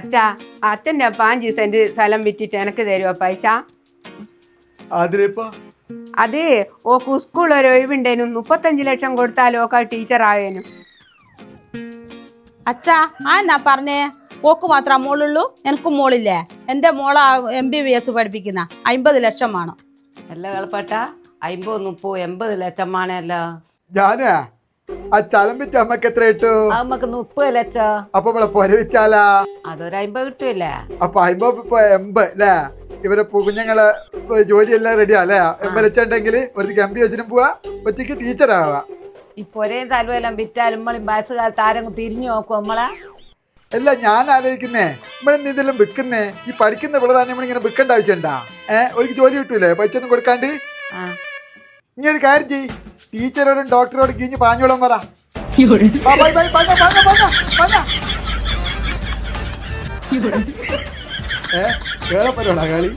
അച്ഛാ അച്ഛന്റെ പാഞ്ച് സെന്റ് സ്ഥലം വിറ്റിട്ട് എനക്ക് തരുമോ പൈസ? അതിലിപ്പോ അത് ഓക്ക് സ്കൂൾ ഒരു ഒഴിവുണ്ടേനും മുപ്പത്തഞ്ച് ലക്ഷം കൊടുത്താൽ ഓക്ക ടീച്ചർ ആയേനും. അച്ഛാ ആ എന്നാ പറഞ്ഞേ? ഓക്ക് മാത്രം മോളുള്ളൂ എനിക്കും മോളില്ലേ? എന്റെ മോള എം ബി ബി എസ് പഠിപ്പിക്കുന്ന അമ്പത് ലക്ഷം വേണം. അല്ല കളപ്പട്ട അമ്പത് മുപ്പത് എൺപത് ലക്ഷം ആണല്ലോ ഞാനാ? ആ ചലം വിറ്റ അമ്മയ്ക്ക് എത്ര കിട്ടു അമ്മയ്ക്ക് നമുക്ക് അച്ഛാ അപ്പൊ നമ്മളെ പൊര വിറ്റാലാ? അതൊരു അമ്പത് കിട്ടൂല്ലേ? അപ്പൊ അമ്പത് ഇപ്പൊ എൺപത് അല്ലേ ഇവരെ കുഞ്ഞുങ്ങളെ എല്ലാം ജോലിയെല്ലാം റെഡിയാ അല്ലേ എമ്പലച്ചുണ്ടെങ്കിൽ ലക്ഷം ഒരു എം ബി വെച്ചിനും പോവാ ഒറ്റയ്ക്ക് ടീച്ചർ ആവാ. ഈ പൊരേ തലവെല്ലാം വിറ്റാലും നമ്മൾ വയസ്സുകാലത്ത് ആരെങ്കിലും തിരിഞ്ഞു നോക്കും നമ്മളെ അല്ല ഞാൻ ആലോചിക്കുന്നേ നമ്മളെന്ത് ഇതെല്ലാം വിൽക്കുന്നേ ഈ പഠിക്കുന്ന പിള്ളേർ നമ്മളിങ്ങനെ വിൽക്കേണ്ട ആവശ്യമുണ്ടാ ഏഹ് ഒരു ജോലി കിട്ടൂലേ? പൈസ ഒന്നും കൊടുക്കാണ്ട്? ഇനി ഒരു കാര്യം ചെയ് ടീച്ചറോടും ഡോക്ടറോടും കിഞ്ഞ് പാഞ്ഞോളം പറ. ഏ കേളപ്പരോടാ കളി?